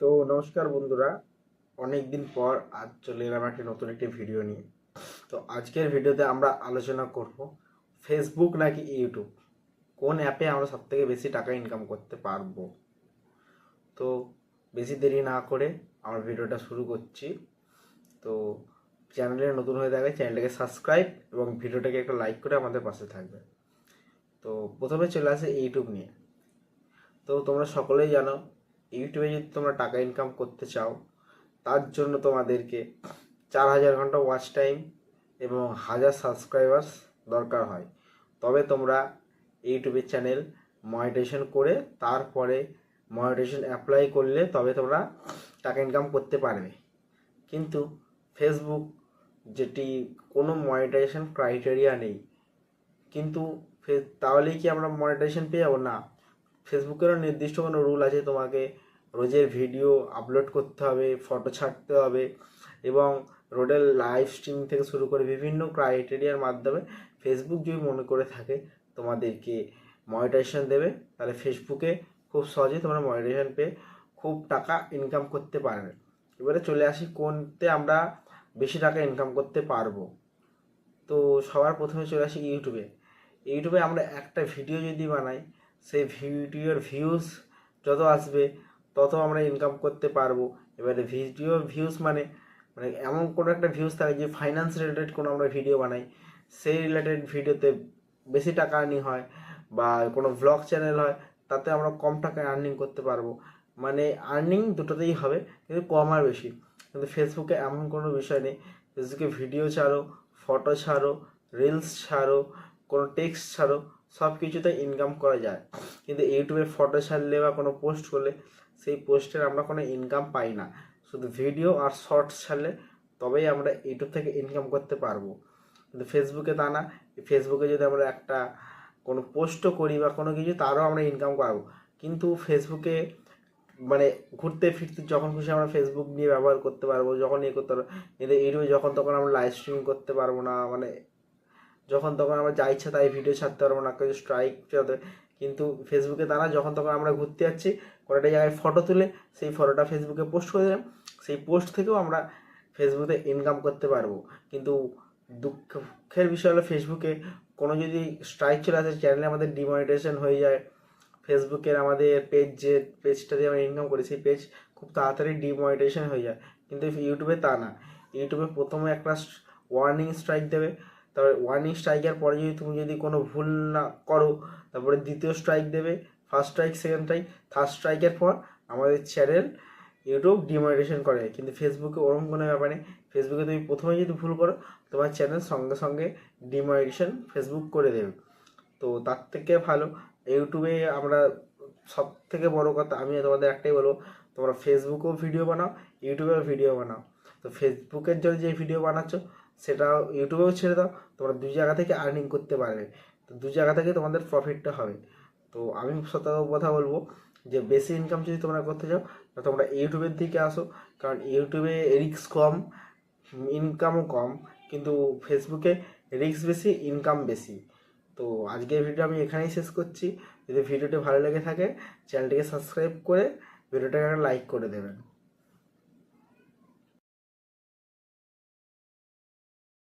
তো নমস্কার বন্ধুরা। অনেক দিন পর আজ চলে এলাম একটি নতুন একটি ভিডিও নিয়ে। তো আজকের ভিডিওতে আমরা আলোচনা করব ফেসবুক নাকি ইউটিউব কোন অ্যাপে আমরা সবথেকে বেশি টাকা ইনকাম করতে পারব? তো বেশি দেরি না করে আমার ভিডিওটা শুরু করছি। তো চ্যানেলে নতুন হয়ে থাকে চ্যানেলটাকে সাবস্ক্রাইব এবং ভিডিওটাকে একটা লাইক করে আমাদের পাশে থাকবে। তো প্রথমে চলে আসে ইউটিউব নিয়ে। তো তোমরা সকলেই জানো ইউটিউবে যদি তোমরা টাকা ইনকাম করতে চাও, তার জন্য তোমাদেরকে চার হাজার ঘণ্টা ওয়াচ টাইম এবং হাজার সাবস্ক্রাইবার্স দরকার হয়। তবে তোমরা ইউটিউবের চ্যানেল মনিটাইজেশন করে তারপরে মনিটাইজেশন অ্যাপ্লাই করলে তবে তোমরা টাকা ইনকাম করতে পারবে। কিন্তু ফেসবুক যেটি কোনো মনিটাইজেশন ক্রাইটেরিয়া নেই, কিন্তু তাহলেই কি আমরা মনিটাইজেশন পেয়ে যাব? না। ফেসবুকেরও নির্দিষ্ট কোনো রুল আছে, তোমাকে রোজের ভিডিও আপলোড করতে হবে ফটো ছাড়তে হবে এবং রোডের লাইভ স্ট্রিম থেকে শুরু করে বিভিন্ন ক্রাইটেরিয়ার মাধ্যমে ফেসবুক যদি মনে করে থাকে, তোমাদেরকে মনিটাইজেশন দেবে, তাহলে ফেসবুকে খুব সহজেই তোমরা মনিটাইজেশন পেয়ে খুব টাকা ইনকাম করতে পারবে। এবারে চলে আসি কোনতে আমরা বেশি টাকা ইনকাম করতে পারব। তো সবার প্রথমে চলে আসি ইউটিউবে ইউটিউবে আমরা একটা ভিডিও যদি বানাই সেই ভিডিওর ভিউজ যত আসবে, তত আমরা ইনকাম করতে পারব। এবারে ভিডিওর ভিউজ মানে মানে এমন কোনো একটা ভিউজ থাকে যে ফাইন্যান্স রিলেটেড কোনো আমরা ভিডিও বানাই। সেই রিলেটেড ভিডিওতে বেশি টাকা আর্নিং হয় বা কোনো ব্লগ চ্যানেল হয়, তাতে আমরা কম টাকায় আর্নিং করতে পারব। মানে আর্নিং দুটোতেই হবে, কিন্তু কম আর বেশি। কিন্তু ফেসবুকে এমন কোনো বিষয় নেই, ফেসবুকে ভিডিও ছাড়ো ফটো ছাড়ো রিলস ছাড়ো, কোনো টেক্সট ছাড়ো সব কিছুতে ইনকাম করা যায়। কিন্তু ইউটিউবে ফটো ছাড়লে বা কোনো পোস্ট করলে, সেই পোস্টের আমরা কোনো ইনকাম পাই না। শুধু ভিডিও আর শর্টস ছাড়লে তবেই আমরা ইউটিউব থেকে ইনকাম করতে পারব। কিন্তু ফেসবুকে তা না ফেসবুকে যদি আমরা একটা কোনো পোস্টও করি বা কোনো কিছু, তারও আমরা ইনকাম পাবো। কিন্তু ফেসবুকে মানে ঘুরতে ফিরতে যখন খুশি আমরা ফেসবুক নিয়ে ব্যবহার করতে পারব, যখন ইয়ে করতে পারব। কিন্তু ইউটিউবে যখন তখন আমরা লাইভ স্ট্রিম করতে পারব না মানে যখন তখন আমরা যা ইচ্ছা তাই ভিডিও ছাড়তে পারব না কিছু স্ট্রাইক কিন্তু ফেসবুকে তা না যখন তখন আমরা ঘুরতে যাচ্ছি কোনো একটা জায়গায় ফটো তুলে, সেই ফটোটা ফেসবুকে পোস্ট করে দিলাম। সেই পোস্ট থেকেও আমরা ফেসবুকে ইনকাম করতে পারব। কিন্তু দুঃখের বিষয় হলো ফেসবুকে কোনো যদি স্ট্রাইক চলে আসে চ্যানেলে আমাদের ডিমনিটাইজেশন হয়ে যায়। ফেসবুকের আমাদের পেজ যে পেজটা দিয়ে আমরা ইনকাম করি, সেই পেজ খুব তাড়াতাড়ি ডিমনিটাইজেশন হয়ে যায়। কিন্তু ইউটিউবে তা না। ইউটিউবে প্রথমে একটা ওয়ার্নিং স্ট্রাইক দেবে। তারপরে ওয়ার্নিং স্ট্রাইকের পরে যদি তুমি যদি কোনো ভুল না করো, তারপরে দ্বিতীয় স্ট্রাইক দেবে first strike second strike third স্ট্রাইকের পর আমাদের চ্যানেল ইউটিউব ডিমনিটেশন করে। কিন্তু ফেসবুকে ওরকম কোনো ব্যাপার নেই। ফেসবুকে তুমি প্রথমে যদি ভুল করো, তোমার চ্যানেল সঙ্গে সঙ্গে ডিমনিটেশন ফেসবুক করে দেবে। তো তার থেকে ভালো ইউটিউবে আমরা সব থেকে বড় কথা আমি তোমাদের একটাই বলব, তোমরা ফেসবুকেও ভিডিও বানাও ইউটিউবেও ভিডিও বানাও। তো ফেসবুকের জন্য যে ভিডিও বানাচ্ছ সেটা ইউটিউবেও ছেড়ে দাও, তোমরা দু জায়গা থেকে আর্নিং করতে পারবে। তো দু জায়গা থেকে তোমাদের প্রফিটটা হবে। তো আমি সতর্ক কথা বলব যে বেশি ইনকাম যদি তোমরা করতে চাও, তো তোমরা ইউটিউবের দিকে আসো। কারণ ইউটিউবে রিস্ক কম ইনকামও কম, কিন্তু ফেসবুকে রিস্ক বেশি ইনকাম বেশি। তো আজকের ভিডিও আমি এখানেই শেষ করছি। যদি ভিডিওটি ভালো লেগে থাকে চ্যানেলটিকে সাবস্ক্রাইব করে ভিডিওটাকে লাইক করে দেবেন।